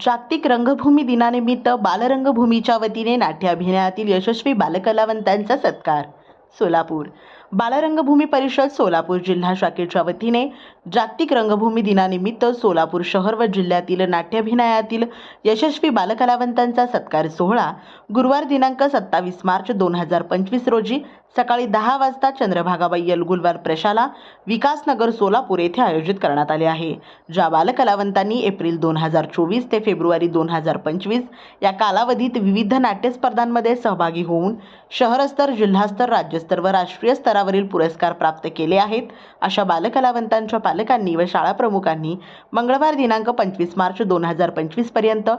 जागतिक रंगभूमी दिनानिमित्त बालरंगभूमीच्या वतीने नाट्य अभिनयातील यशस्वी बालकलावंतांचा सत्कार सोलापूर. बालरंगभूमी परिषद सोलापूर जिल्हा शाखेच्या वतीने जागतिक रंगभूमी दिनानिमित्त सोलापूर शहर व जिल्ह्यातील नाट्याभिनयातील यशस्वी बालकलावंतांचा सत्कार सोहळा गुरुवार दिनांक सत्तावीस मार्च दोन हजार पंचवीस रोजी सकाळी दहा वाजता चंद्रभागाबाई यलगुलवार प्रशाला विकासनगर सोलापूर येथे आयोजित करण्यात आले आहे. ज्या बालकलावंतांनी एप्रिल दोन हजार चोवीस ते फेब्रुवारी दोन हजार पंचवीस या कालावधीत विविध नाट्यस्पर्धांमध्ये सहभागी होऊन शहरस्तर जिल्हास्तर राज्यस्तर व राष्ट्रीय स्तरावरील पुरस्कार प्राप्त केले आहेत. अशा बालकलावंतांच्या पालकांनी व शाळा प्रमुखांनी मंगळवार दिनांक पंचवीस मार्च दोन हजार पंचवीसपर्यंत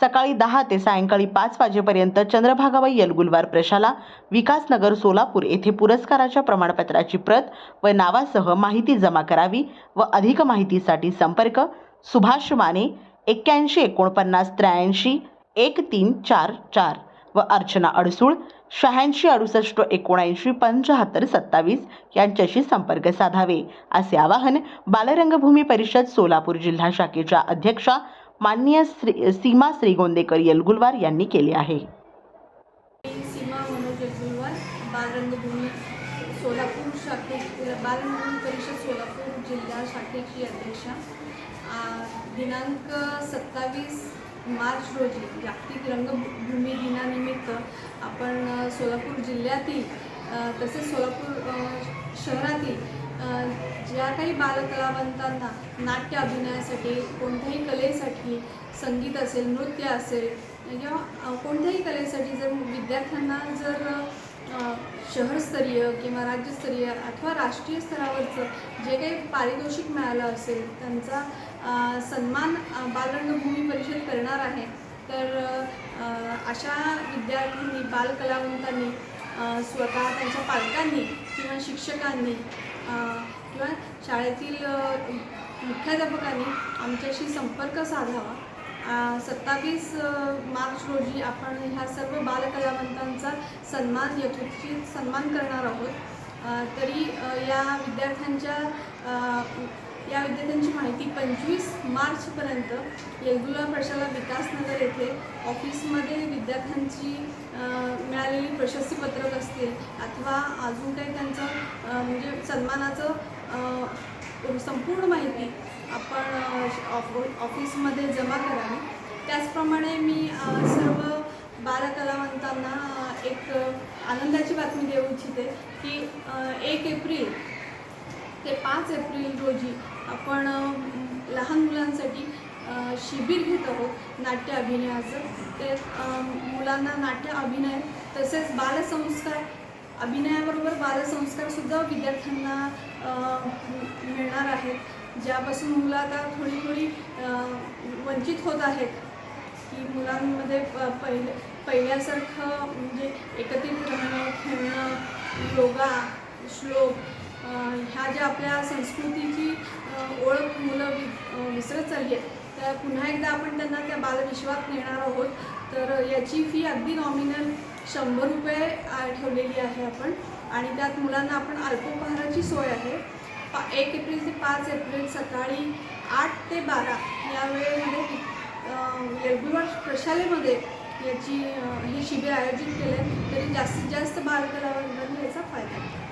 सकाळी दहा ते सायंकाळी पाच वाजेपर्यंत चंद्रभागाबाई यलगुलवार प्रशाला विकासनगर सोलापूर येथे पुरस्काराच्या प्रमाणपत्राची प्रत व नावासह माहिती जमा करावी व अधिक माहितीसाठी संपर्क सुभाष माने एक्क्याऐंशी एकोणपन्नास त्र्याऐंशी एक तीन चार चार व अर्चना अडसूळ शहाऐंशी अडुसष्ट एकोणऐंशी पंचाहत्तर सत्तावीस यांच्याशी संपर्क साधावे. असे आवाहन बालरंगभूमी परिषद सोलापूर जिल्हा शाखेच्या अध्यक्षा माननीय श्री सीमा श्रीगोंदेकर यलगुलवार यांनी केले आहे. सीमा मनोज बालरंगभूमी सोलापूर शाखे बालरंगभूमी परिषद सोलापूर जिल्हा शाखेची अध्यक्षा. दिनांक सत्तावीस मार्च रोजी जागतिक रंगभूमी दिनानिमित्त आपण सोलापूर जिल्ह्यातील तसेच सोलापूर शहरातील ज्या काही बालकलावंतांना नाट्य अभिनयासाठी कोणत्याही कलेसाठी संगीत असेल नृत्य असेल किंवा कोणत्याही कलेसाठी जर विद्यार्थ्यांना जर शहरस्तरीय किंवा राज्यस्तरीय अथवा राष्ट्रीय स्तरावरचं जे काही पारितोषिक मिळालं असेल त्यांचा सन्मान बालरंगभूमी परिषद करणार आहे. तर अशा विद्यार्थ्यांनी बालकलावंतांनी स्वतः त्यांच्या पालकांनी किंवा शिक्षकांनी किंवा शाळेतील मुख्याध्यापकांनी आमच्याशी संपर्क साधावा. सत्तावीस मार्च रोजी आपण ह्या सर्व बालकलावंतांचा सन्मान यथोचित सन्मान करणार आहोत. तरी या विद्यार्थ्यांच्या या विद्यार्थ्यांची माहिती पंचवीस मार्चपर्यंत येगुला प्रशाला विकासनगर येथे ऑफिसमध्ये विद्यार्थ्यांची मिळालेली प्रशस्तीपत्रक असतील अथवा अजून काही त्यांचं म्हणजे सन्मानाचं संपूर्ण माहिती आपण ऑफ ऑफिसमध्ये जमा करावी. त्याचप्रमाणे मी सर्व बालकलावंतांना कलावंतांना एक आनंदाची बातमी देऊ इच्छिते की एक एप्रिल ते पाच एप्रिल रोजी आपण लहान मुलांसाठी शिबिर घेत आहोत नाट्य अभिनयाचं. ते मुलांना नाट्य अभिनय तसेच बालसंस्कार अभिनयाबरोबर बालसंस्कारसुद्धा विद्यार्थ्यांना मिळणार आहेत. ज्यापासून मुलं आता थोडी थोडी वंचित होत आहेत की मुलांमध्ये प- पहिले पहिल्यासारखं म्हणजे एकत्रित राहणं खेळणं योगा श्लोक ह्या ज्या आपल्या संस्कृतीची ओळख मुलं वि विसरत चालली आहेत. तर पुन्हा एकदा आपण त्यांना त्या बालविश्वात नेणार आहोत. तर याची फी अगदी नॉमिनल शंभर रुपये ठेवलेली आहे आपण. आणि त्यात मुलांना आपण अल्पोपहाराची सोय आहे. पा एक एप्रिल ते पाच एप्रिल सकाळी आठ ते बारा या वेळेमध्ये येरगुलवाड प्रशालेमध्ये याची हे शिबिर आयोजित केलं आहे तरी जास्तीत जास्त बालकलावंतांनी याचा फायदा आहे